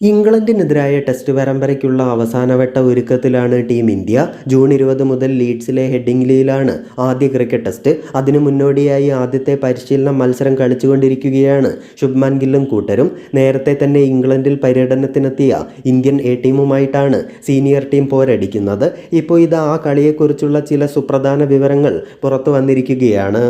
ഇംഗ്ലണ്ടിനെതിരായ ടെസ്റ്റ് പരമ്പരയ്ക്കുള്ള അവസാനവട്ട ഒരുക്കത്തിലാണ് ടീം ഇന്ത്യ. ജൂൺ ഇരുപത് മുതൽ ലീഡ്സിലെ ഹെഡിംഗ്ലിയിലാണ് ആദ്യ ക്രിക്കറ്റ് ടെസ്റ്റ്. അതിനു മുന്നോടിയായി ആദ്യത്തെ പരിശീലന മത്സരം കളിച്ചുകൊണ്ടിരിക്കുകയാണ് ശുഭ്മാൻ ഗില്ലും കൂട്ടരും. നേരത്തെ തന്നെ ഇംഗ്ലണ്ടിൽ പര്യടനത്തിനെത്തിയ ഇന്ത്യൻ എ ടീമുമായിട്ടാണ് സീനിയർ ടീം പോരടിക്കുന്നത്. ഇപ്പോൾ ഇത് ആ കളിയെക്കുറിച്ചുള്ള ചില സുപ്രധാന വിവരങ്ങൾ പുറത്തു വന്നിരിക്കുകയാണ്.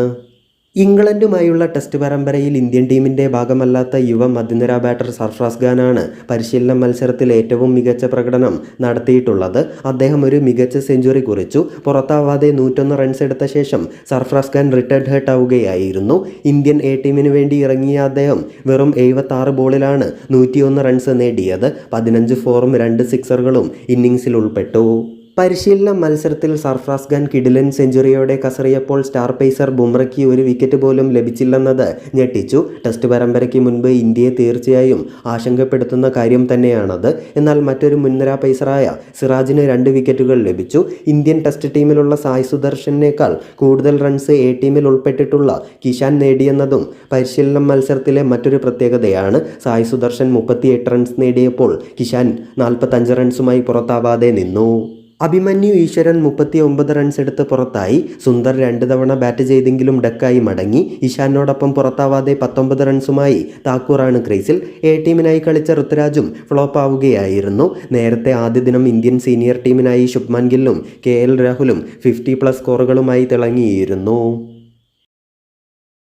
ഇംഗ്ലണ്ടുമായുള്ള ടെസ്റ്റ് പരമ്പരയിൽ ഇന്ത്യൻ ടീമിന്റെ ഭാഗമല്ലാത്ത യുവ മധ്യനിര ബാറ്റർ സർഫ്രാസ് ഖാനാണ് പരിശീലന മത്സരത്തിൽ ഏറ്റവും മികച്ച പ്രകടനം നടത്തിയിട്ടുള്ളത്. അദ്ദേഹം ഒരു മികച്ച സെഞ്ചുറി കുറിച്ചു. പുറത്താവാതെ നൂറ്റൊന്ന് റൺസ് എടുത്ത ശേഷം സർഫ്രാസ് ഖാൻ റിട്ടയർഡ് ഹേർട്ട് ആവുകയായിരുന്നു. ഇന്ത്യൻ എ ടീമിന് വേണ്ടി ഇറങ്ങിയ അദ്ദേഹം വെറും എഴുപത്താറ് ബോളിലാണ് നൂറ്റിയൊന്ന് റൺസ് നേടിയത്. പതിനഞ്ച് ഫോറും രണ്ട് സിക്സറുകളും ഇന്നിങ്സിൽ ഉൾപ്പെട്ടു. പരിശീലന മത്സരത്തിൽ സർഫ്രാസ് ഖാൻ കിഡിലൻ സെഞ്ചുറിയോടെ കസറിയപ്പോൾ സ്റ്റാർ പേസർ ബുംറയ്ക്ക് ഒരു വിക്കറ്റ് പോലും ലഭിച്ചില്ലെന്നത് ഞെട്ടിച്ചു. ടെസ്റ്റ് പരമ്പരയ്ക്ക് മുൻപ് ഇന്ത്യയെ തീർച്ചയായും ആശങ്കപ്പെടുത്തുന്ന കാര്യം തന്നെയാണത്. എന്നാൽ മറ്റൊരു മുൻനിര പേസറായ സിറാജിന് രണ്ട് വിക്കറ്റുകൾ ലഭിച്ചു. ഇന്ത്യൻ ടെസ്റ്റ് ടീമിലുള്ള സായ് സുദർശനേക്കാൾ കൂടുതൽ റൺസ് എ ടീമിൽ ഉൾപ്പെട്ടിട്ടുള്ള കിഷാൻ നേടിയെന്നതും പരിശീലന മത്സരത്തിലെ മറ്റൊരു പ്രത്യേകതയാണ്. സായ് സുദർശൻ മുപ്പത്തിയെട്ട് റൺസ് നേടിയപ്പോൾ കിഷാൻ നാൽപ്പത്തഞ്ച് റൺസുമായി പുറത്താവാതെ നിന്നു. അഭിമന്യു ഈശ്വരൻ മുപ്പത്തി ഒമ്പത് റൺസ് എടുത്ത് പുറത്തായി. സുന്ദർ രണ്ട് തവണ ബാറ്റ് ചെയ്തെങ്കിലും ഡക്കായി മടങ്ങി. ഇഷാനോടൊപ്പം പുറത്താവാതെ പത്തൊമ്പത് റൺസുമായി താക്കൂറാണ് ക്രീസിൽ. എ ടീമിനായി കളിച്ച ഋതുരാജും ഫ്ലോപ്പ് ആവുകയായിരുന്നു. നേരത്തെ ആദ്യ ദിനം ഇന്ത്യൻ സീനിയർ ടീമിനായി ശുഭ്മാൻ ഗില്ലും കെ എൽ രാഹുലും ഫിഫ്റ്റി പ്ലസ് സ്കോറുകളുമായി തിളങ്ങിയിരുന്നു.